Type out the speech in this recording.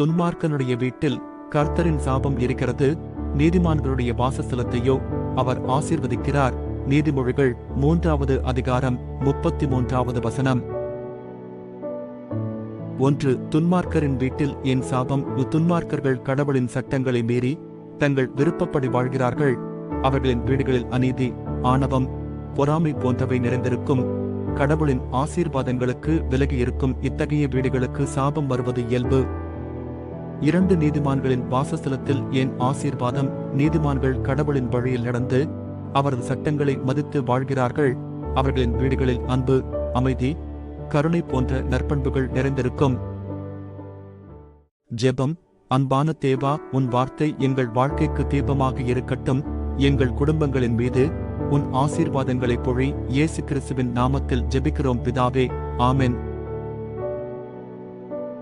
துன்மார்க்கனுடைய வீட்டில் கர்த்தரின் சாபம் இருக்கிறது. நீதிமான்களுடைய வாசஸ்தலத்தையோ அவர் ஆசீர்வதிக்கிறார். நீதிமொழிகள் மூன்றாவது அதிகாரம் முப்பத்தி மூன்றாவது வசனம். ஒன்று துன்மார்க்கரின் வீட்டில் என் சாபம் துன்மார்க்கர்கள் கடவுளின் சட்டங்களை மீறி தங்கள் விருப்பப்படி வாழ்கிறார்கள். அவர்களின் வீடுகளில் அநீதி ஆணவம் பொறாமை போன்றவை நிறைந்திருக்கும். கடவுளின் ஆசீர்வாதங்களுக்கு விலகி இருக்கும் இத்தகைய வீடுகளுக்கு சாபம் வருவது இயல்பு. இரண்டு நீதிமான்களின் வாசஸ்தலத்தில் என் ஆசீர்வாதம்? நீதிமான்கள் கடவுளின் வழியில் நடந்து அவரது சட்டங்களை மதித்து வாழ்கிறார்கள். அவர்களின் வீடுகளில் அன்பு அமைதி கருணை போன்ற நற்பண்புகள் நிறைந்திருக்கும். ஜெபம் அன்பான தேவா உன் வார்த்தை எங்கள் வாழ்க்கைக்கு தீபமாக இருக்கட்டும். எங்கள் குடும்பங்களின் மீது உன் ஆசீர்வாதங்களை பொழி இயேசு கிறிஸ்துவின் நாமத்தில் ஜெபிக்கிறோம் பிதாவே. ஆமென்.